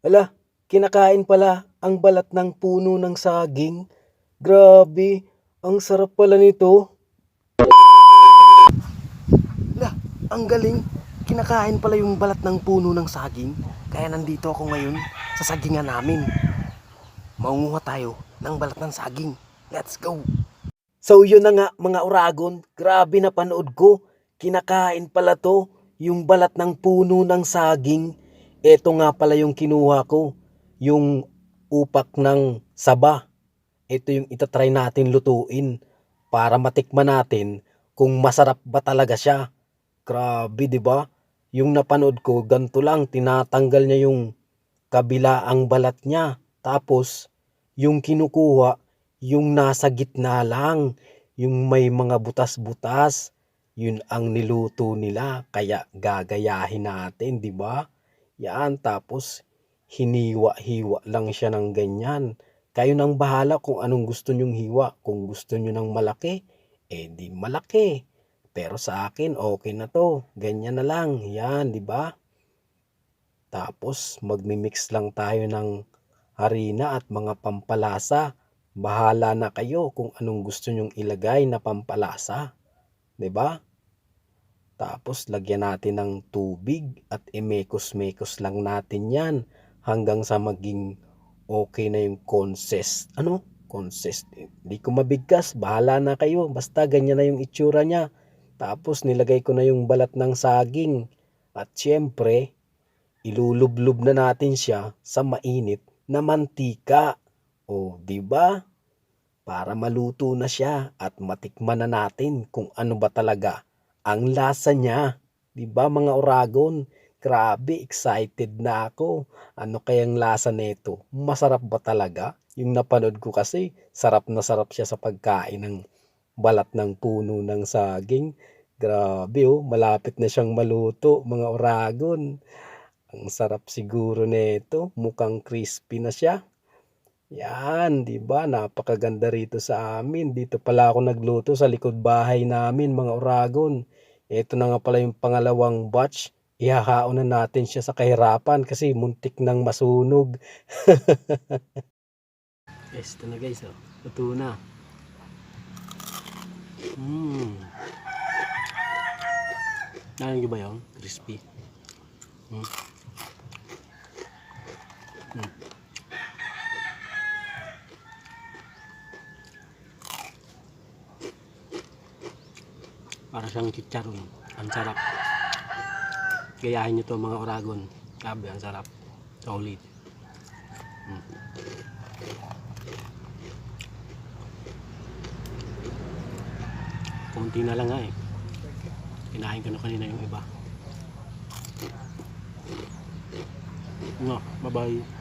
Ala, kinakain pala ang balat ng puno ng saging. Grabe, ang sarap pala nito. Ala, ang galing. Kinakain pala yung balat ng puno ng saging. Kaya nandito ako ngayon sa sagingan namin. Maunguha tayo ng balat ng saging. Let's go! So yun na nga mga uragon, grabe na panood ko. Kinakain pala to, yung balat ng puno ng saging. Ito nga pala yung kinuha ko, yung upak ng saba. Ito yung itatry natin lutuin para matikman natin kung masarap ba talaga siya. Grabe, 'di ba? Yung napanood ko, ganito lang, tinatanggal niya yung kabilaang balat niya. Tapos, yung kinukuha, yung nasa gitna lang, yung may mga butas-butas, yun ang niluto nila. Kaya gagayahin natin, di ba? Yan, tapos hiniwa-hiwa lang siya ng ganyan. Kayo nang bahala kung anong gusto nyong hiwa. Kung gusto nyo ng malaki, eh di malaki. Pero sa akin, okay na to. Ganyan na lang. Yan, di ba? Tapos, magmimix lang tayo ng harina at mga pampalasa. Bahala na kayo kung anong gusto nyong ilagay na pampalasa. 'Di ba? Tapos lagyan natin ng tubig at imekos-mekos lang natin 'yan hanggang sa maging okay na yung consist. Ano? Consist. Hindi ko mabigkas. Bahala na kayo. Basta ganyan na yung itsura niya. Tapos nilagay ko na yung balat ng saging. At syempre, ilulublob na natin siya sa mainit na mantika. O, di ba? Para maluto na siya at matikman na natin kung ano ba talaga ang lasa niya. Di ba mga oragon? Grabe, excited na ako. Ano kayang lasa nito? Masarap ba talaga? Yung napanood ko kasi, sarap na sarap siya sa pagkain ng balat ng puno ng saging. Grabe oh, malapit na siyang maluto, mga oragon. Ang sarap siguro nito, mukhang crispy na siya. Yan, 'di ba? Napakaganda rito sa amin. Dito pala ako nagluto sa likod bahay namin, mga oragon. Ito na nga pala yung pangalawang batch. Ihahaon na natin siya sa kahirapan kasi muntik nang masunog. yes, ito na guys, oh. Luto na. Hmm. Nalangin ba yun? Crispy. Hmm. Hmm. Para siyang chicharon. Ang sarap. Gayahin nyo to mga oragon. Grabe, ang sarap. Solid. Hmm. Kunti na lang nga eh. Kinain ko na kanina yung iba. No, bye-bye.